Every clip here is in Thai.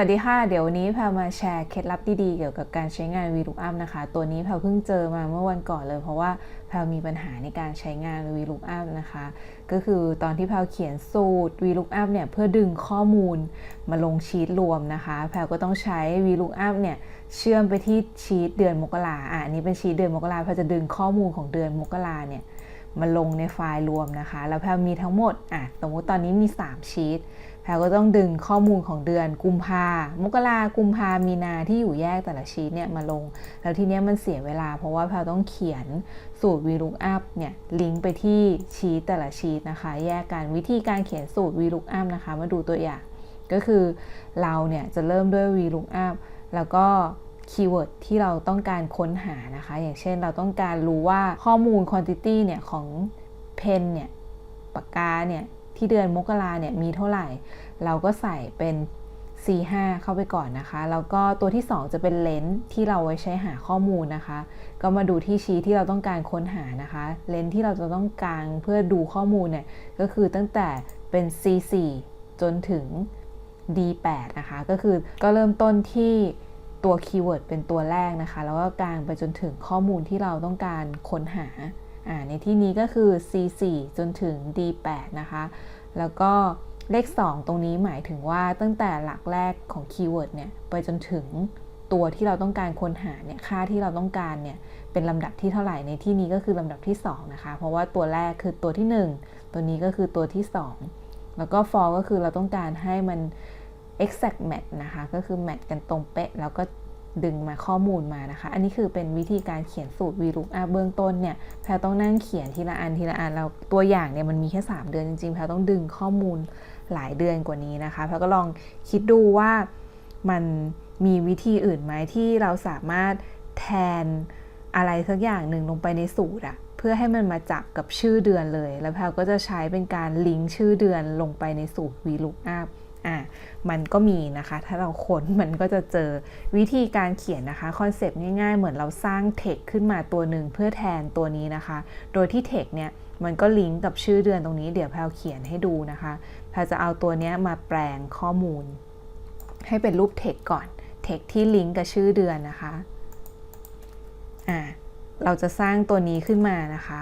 วัสดีค่ะ เดี๋ยววันนี้แพลมาแชร์เคล็ดลับดีๆ เกี่ยวกับการใช้งาน VLOOKUP นะคะ ตัวนี้แพลเพิ่งเจอมาเมื่อวันก่อนเลย เพราะว่าแพลมีปัญหาในการใช้งาน VLOOKUP นะคะ ก็คือตอนที่แพลเขียนสูตร VLOOKUP เนี่ยเพื่อดึงข้อมูลมาลงชีตรวมนะคะแพลก็ต้องใช้ VLOOKUP เนี่ยเชื่อมไปที่ชีตเดือนมกราอะนี้เป็นชีตเดือนมกราแพลจะดึงข้อมูลของเดือนมกราเนี่ยมาลงในไฟล์รวมนะคะ แล้วแพลมีทั้งหมดอะสมมติตอนนี้มี 3 ชีต แพลก็ต้องดึงข้อมูลของเดือนกุมภามกรากุมภามีนาที่อยู่แยกแต่ละชีตเนี่ยมาลง แล้วทีเนี้ยมันเสียเวลา เพราะว่าแพลต้องเขียนสูตร VLOOKUP เนี่ยลิงก์ไปที่ชีตแต่ละชีตนะคะ แยกกันวิธีการเขียนสูตร VLOOKUP นะคะ มาดูตัวอย่าง ก็คือเราเนี่ยจะเริ่มด้วย VLOOKUP แล้วก็คีย์เวิร์ดที่เราต้องการค้นหานะคะ อย่างเช่นเราต้องการรู้ว่าข้อมูล quantity เนี่ยของเพนเนี่ยปากกาเนี่ย ที่เดือนมกราเนี่ยมีเท่าไหร่ เราก็ใส่เป็น C5 เข้าไปก่อนนะคะ แล้วก็ตัวที่ 2 จะเป็นเลนส์ที่เราไว้ใช้หาข้อมูลนะคะ ก็มาดูที่ชี้ที่เราต้องการค้นหานะคะ เลนส์ที่เราจะต้องการเพื่อดูข้อมูลเนี่ยก็คือตั้งแต่เป็น C4 จนถึง D8 นะคะ ก็คือก็เริ่มต้นที่ตัวคีย์เวิร์ดเป็นตัวแรกนะคะ แล้วก็กลางไปจนถึงข้อมูลที่เราต้องการค้นหาอ่า ในที่นี้ก็คือ C4 จนถึง D8 นะคะ แล้วก็เลข 2 ตรงนี้หมายถึงว่าตั้งแต่หลักแรกของคีย์เวิร์ดเนี่ย ไปจนถึงตัวที่เราต้องการค้นหาเนี่ย ค่าที่เราต้องการเนี่ย เป็นลำดับที่เท่าไหร่ ในที่นี้ก็คือลำดับที่ 2 นะคะ เพราะว่าตัวแรกคือตัวที่ 1 ตัวนี้ก็คือตัวที่ 2 แล้วก็ for ก็คือเราต้องการให้มัน exact match นะคะ ก็คือ match กันตรงเป๊ะ แล้วก็ ดึงมาข้อมูลมานะคะ อันนี้คือเป็นวิธีการเขียนสูตร VLOOKUP เบื้องต้นเนี่ยแพลต้องนั่งเขียนทีละอันทีละอันแล้วตัวอย่างเนี่ยมันมีแค่ 3 เดือนจริงๆแพลต้องดึงข้อมูลหลายเดือนกว่านี้นะคะแพลก็ลองคิดดูว่ามันมีวิธีอื่นไหมที่เราสามารถแทนอะไรสักอย่างหนึ่งลงไปในสูตรอะเพื่อให้มันมาจับกับชื่อเดือนเลย แล้วแพลก็จะใช้เป็นการลิงก์ชื่อเดือนลงไปในสูตร VLOOKUP อ่ะมันก็มีนะคะ ถ้าเราค้นมันก็จะเจอวิธีการเขียนนะคะคอนเซปต์ง่ายๆ เหมือนเราสร้างเทคขึ้นมาตัวหนึ่งเพื่อแทนตัวนี้นะคะ โดยที่เทคเนี่ยมันก็ลิงก์กับชื่อเดือนตรงนี้เดี๋ยวแพลเขียนให้ดูนะคะแพลจะเอาตัวนี้มาแปลงข้อมูล ให้เป็นรูปเทคก่อนเทคที่ลิงก์กับชื่อเดือนนะคะอ่าเราจะสร้างตัวนี้ขึ้นมานะคะ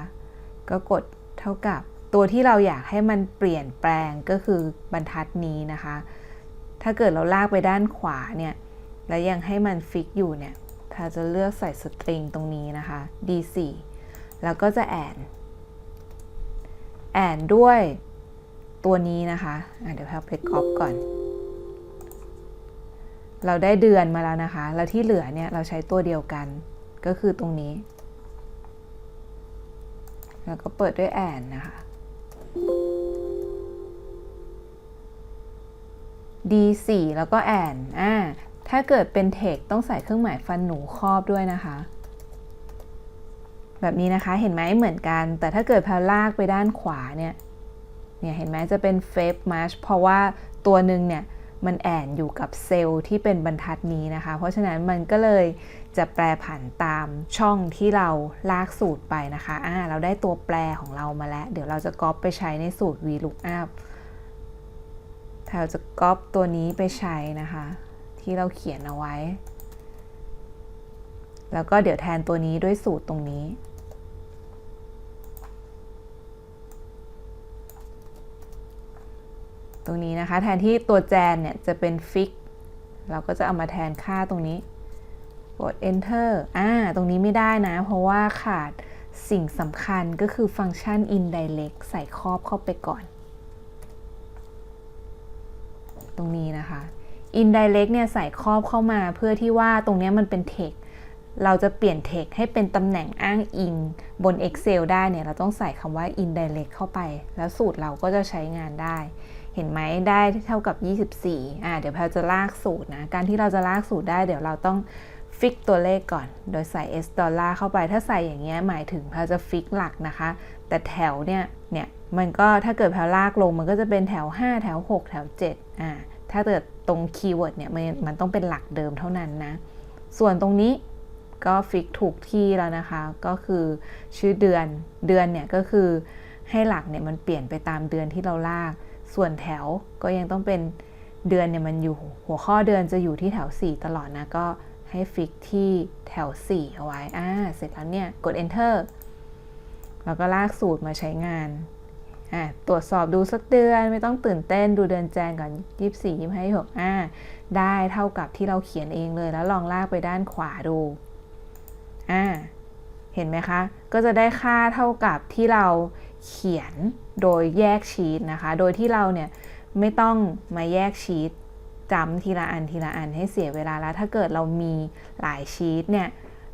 ก็กดเท่ากับ ตัวที่เราอยากให้มันเปลี่ยนแปลงก็คือบรรทัดนี้นะคะ ถ้าเกิดเราลากไปด้านขวาเนี่ย แล้วยังให้มันฟิกอยู่เนี่ยเราจะเลือกใส่สตริงตรงนี้นะคะ D4 แล้วก็จะแอนแอนด้วยตัวนี้นะคะะเดี๋ยวเราไปก๊อปก่อน เราได้เดือนมาแล้วนะคะ แล้วที่เหลือเนี่ยเราใช้ตัวเดียวกัน ก็คือตรงนี้ แล้วก็เปิดด้วยแอนนะคะ D4 แล้วก็แอนอ่าถ้าเกิดเป็นเทคต้องใส่เครื่องหมายฟันหนูครอบด้วยนะคะ แบบนี้นะคะเห็นไหมเหมือนกัน แต่ถ้าเกิดพาลากไปด้านขวาเนี่ยเนี่ยเห็นไหมจะเป็นเฟฟมาร์ชเพราะว่าตัวหนึ่งเนี่ย มันแอนอยู่กับเซลล์ที่เป็นบรรทัดนี้นะคะ เพราะฉะนั้นมันก็เลยจะแปลผันตามช่องที่เราลากสูตรไปนะคะอ่าเราได้ตัวแปรของเรามาแล้ว เดี๋ยวเราจะก๊อปไปใช้ในสูตร VLOOKUP เราจะก๊อปตัวนี้ไปใช้นะคะ ที่เราเขียนเอาไว้ แล้วก็เดี๋ยวแทนตัวนี้ด้วยสูตรตรงนี้ ตรงนี้นะคะ แทนที่ตัวแจนเนี่ยจะเป็นฟิกเราก็จะเอามาแทนค่าตรงนี้ กด enter อ่า ตรงนี้ไม่ได้นะ เพราะว่าขาดสิ่งสำคัญก็คือฟังก์ชัน indirect ใส่ครอบเข้าไปก่อน ตรงนี้นะคะ indirect เนี่ยใส่ครอบเข้ามาเพื่อที่ว่าตรงนี้มันเป็น text เราจะเปลี่ยน text ให้เป็นตำแหน่งอ้างอิงบน Excel ได้เนี่ย เราต้องใส่คำว่า indirect เข้าไป แล้วสูตรเราก็จะใช้งานได้ เห็นไหมได้เท่ากับ 24 อ่า เดี๋ยวแพลจะลากสูตรนะ การที่เราจะลากสูตรได้เดี๋ยวเราต้องฟิกตัวเลขก่อน โดยใส่ s ดอลลาร์เข้าไป ถ้าใส่อย่างเงี้ยหมายถึงแพลจะฟิกหลักนะคะ แต่แถวเนี่ย เนี่ย มันก็ถ้าเกิดแพลลากลงมันก็จะเป็นแถว 5 แถว 6 แถว 7 อ่า ถ้าเกิดตรงคีย์เวิร์ดเนี่ยมันมันต้องเป็นหลักเดิมเท่านั้นนะ ส่วนตรงนี้ก็ฟิกถูกที่แล้วนะคะ ก็คือชื่อเดือน เดือนเนี่ยก็คือให้หลักเนี่ยมันเปลี่ยนไปตามเดือนที่เราลาก ส่วนแถวก็ยังต้องเป็นเดือนเนี่ยมันอยู่หัวข้อเดือนจะอยู่ที่แถว 4 ตลอดนะ ก็ให้ฟิกที่แถว 4 เอาไว้ อ่า เสร็จแล้วเนี่ย กด enter แล้วก็ลากสูตรมาใช้งาน อ่า ตรวจสอบดูสักเดือนไม่ต้องตื่นเต้นดูเดือนแจงก่อน 24 25 26อ่า ได้เท่ากับที่เราเขียนเองเลยแล้วลองลากไปด้านขวาดู อ่า เห็นไหมคะ ก็จะได้ค่าเท่ากับที่เราเขียนโดยแยกชีตนะคะ โดยที่เราเนี่ยไม่ต้องมาแยกชีตจำทีละอันทีละอันให้เสียเวลาแล้ว ถ้าเกิดเรามีหลายชีตเนี่ย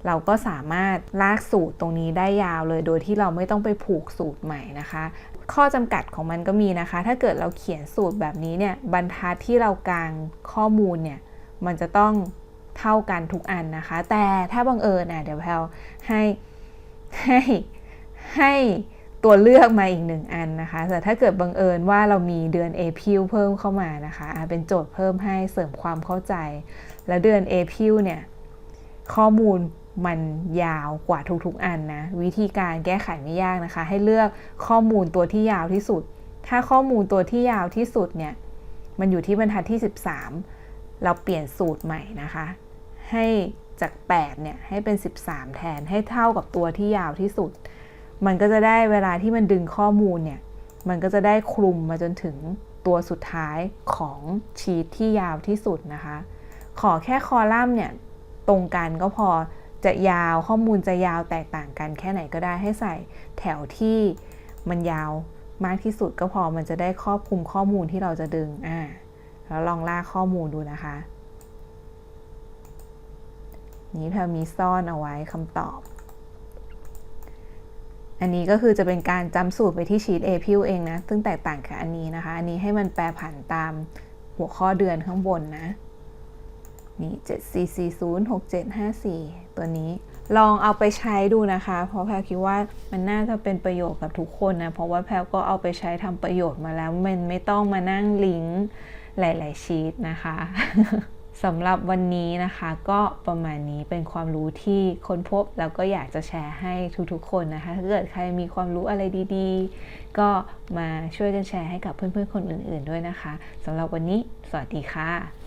เราก็สามารถลากสูตรตรงนี้ได้ยาวเลย โดยที่เราไม่ต้องไปผูกสูตรใหม่นะคะ ข้อจำกัดของมันก็มีนะคะ ถ้าเกิดเราเขียนสูตรแบบนี้เนี่ยบรรทัดที่เรากางข้อมูลเนี่ยมันจะต้องเท่ากันทุกอันนะคะ แต่ถ้าบังเอิญอะเดี๋ยวแพลให้ ให้ให้ตัวเลือกมาอีกหนึ่งอันนะคะ แต่ถ้าเกิดบังเอิญว่าเรามีเดือน April เพิ่มเข้ามานะคะเป็นโจทย์เพิ่มให้เสริมความเข้าใจ แล้วเดือน April เนี่ยข้อมูลมันยาวกว่าทุกๆอันนะ วิธีการแก้ไขไม่ยากนะคะ ให้เลือกข้อมูลตัวที่ยาวที่สุด ถ้าข้อมูลตัวที่ยาวที่สุดเนี่ย มันอยู่ที่บรรทัดที่ 13 เราเปลี่ยนสูตรใหม่นะคะ ให้ จาก 8 เนี่ย ให้เป็น 13 แทนให้เท่ากับตัวที่ยาวที่สุด มันก็จะได้เวลาที่มันดึงข้อมูลเนี่ย มันก็จะได้คลุมมาจนถึงตัวสุดท้ายของชีตที่ยาวที่สุดนะคะ ขอแค่คอลัมน์เนี่ยตรงกันก็พอจะยาวข้อมูลจะยาวแตกต่างกันแค่ไหนก็ได้ให้ใส่แถวที่มันยาวมากที่สุดก็พอมันจะได้ครอบคลุมข้อมูลที่เราจะดึงอ่าแล้วลองลากข้อมูลดูนะคะ นี้แพลมีซ่อนเอาไว้คำตอบ อันนี้ก็คือจะเป็นการจำสูตรไปที่ชีต a p i l เองนะ ซึ่งแตกต่างกับอันนี้นะคะ อันนี้ให้มันแปลผันตามหัวข้อเดือนข้างบนนะ นี่ 7440 6754 ตัวนี้ลองเอาไปใช้ดูนะคะ เพราะแพลคิดว่ามันน่าจะเป็นประโยชน์กับทุกคนนะ เพราะว่าแพลก็เอาไปใช้ทำประโยชน์มาแล้ว มันไม่ต้องมานั่งลิงก์หลาย ๆ ชีตนะคะ สำหรับวันนี้นะคะก็ประมาณนี้เป็นความรู้ที่ค้นพบแล้วก็อยากจะแชร์ให้ทุกๆ คนนะคะถ้าเกิดใครมีความรู้อะไรดีๆ ก็มาช่วยกันแชร์ให้กับเพื่อนๆคนอื่น ๆด้วยนะคะสำหรับวันนี้สวัสดีค่ะ